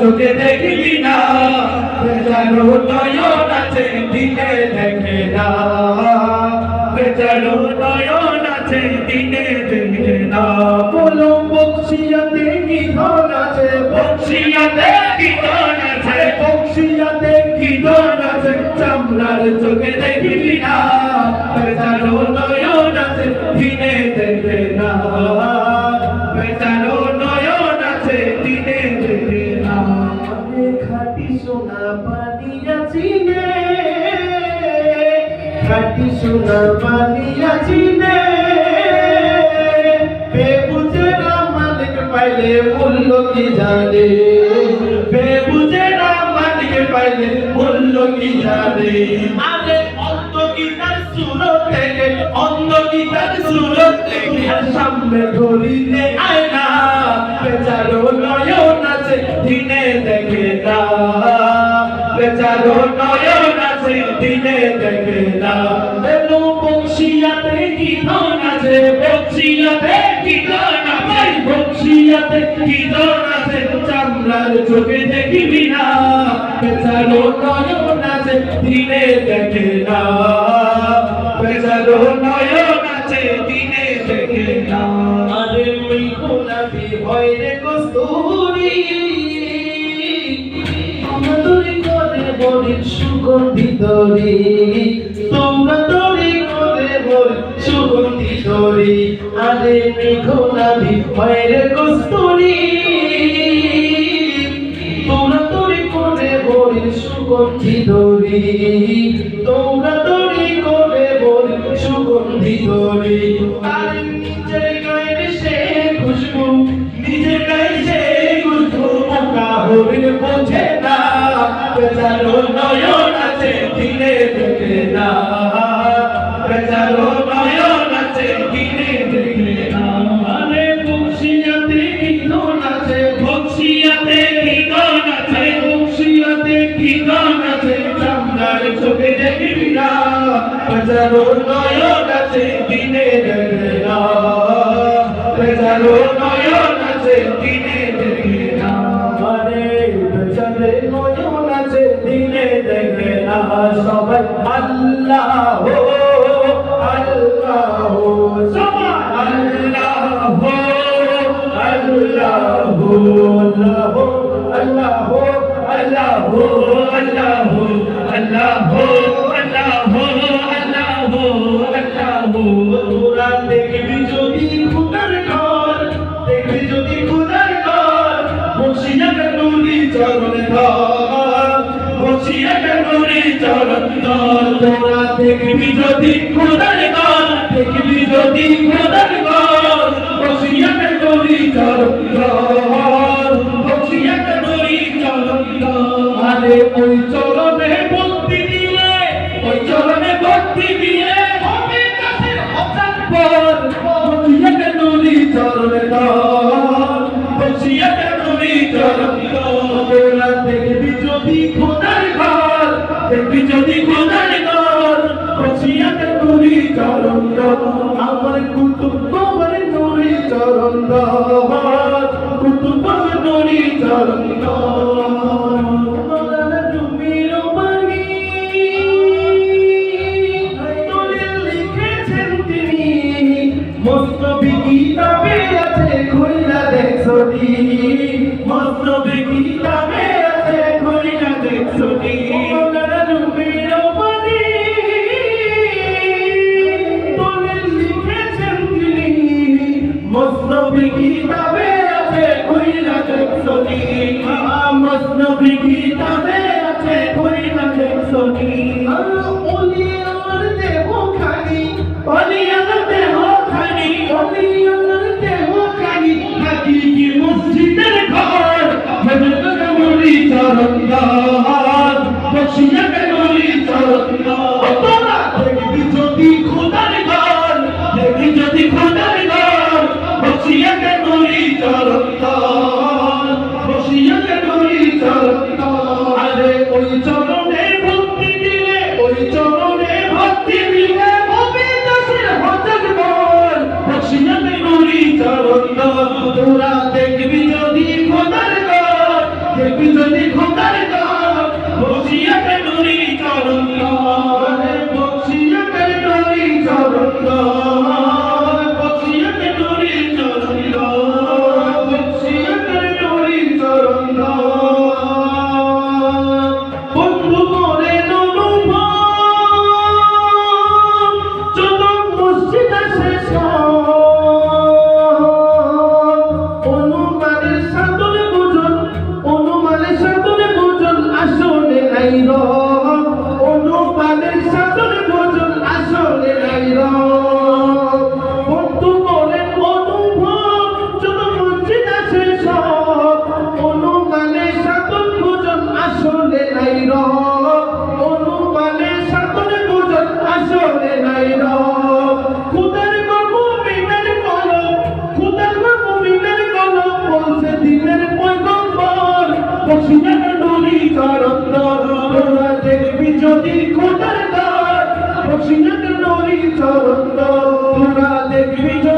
চোখে দেখবি না। আছে, দিনে দেখে না। বেচারো আছে, দিনে দেখে না। বলো বক্সিয়াতে কি ধন আছে? বক্সিয়াতে কি ধন চামড়ার চোখে দেখবি না বেচারো নয়ন আছে, দিনে দেখে না। বেচারো নয়ন আছে, দিনে দেখে না। খাটি সোনা পানিয়াছি রে খাটি সোনা পানিয়াছি রে বেবুজেরা মালিক পাইলে মূল্য কি জানে? আরে অন্ধ গীতার সুরত অন্ধ গীতার সুরত থেকে। সামনে ধরিলে আয়না, বেচারো নয়ন আছে, দিনে দেখে না। বেচারো নয়ন আছে, দিনে দেখে না। বেলু বক্সিয়াতে কি ধন আছে? বক্সিয়াতে কি ধন আছে বক্সিয়াতে কি ধন আছে? চামড়ার চোখে দেখিবি না। বেচারো নয়ন আছে, দিনে দেখে না। বেচারো নয়ন আছে, দিনে দেখে না। আরে ওই গোলাপি হয় রে কস্তুরি। আমাদরি করে বলির সুগন্ধি তরি তোমরা তরি করে বলি সুগন্ধি তরি আরে মেঘনাভি হয় রে কস্তুরি। তোমরা তরি করে বলির সুগন্ধি তরি তোমরা তরি করে বলি সুগন্ধি তরি আরে নিজের গায়ের সে খুশবু, নিজের গায়ে সে খুশবু, পোকা হরিণ বোঝে না। বেচারো নয়ন আছে দিনে রেজালো নয়ন আছে দিনের বেলা। রেজালো নয়ন আছে দিনের বেলা। আরে রেজালো নয়ন আছে দিনের বেলা। সবাই আল্লাহ আল্লাহ সবাই আল্লাহ আল্লাহ আল্লাহ আল্লাহ আল্লাহ চরণ তোরা দেখবি যদি খুদার ঘর দেখবি যদি খুদার ঘর। বসিয়া নুরি চরণ ধর বসিয়া চরণ আরে ওই চরণে ভক্তি দিলে, ওই চরণে ভক্তি দিলে হবে কাছের হঠাৎ পর। বসিয়া নুরি চরণ দেখছটি মস্তবে কিতাবে আছে, ঘড়ি না দেখছটি মস্তবি কিতাবে আছে, ঘড়ি না দেখছটি মস্তবি কিতাবে venido চরণ তোরা দেখবি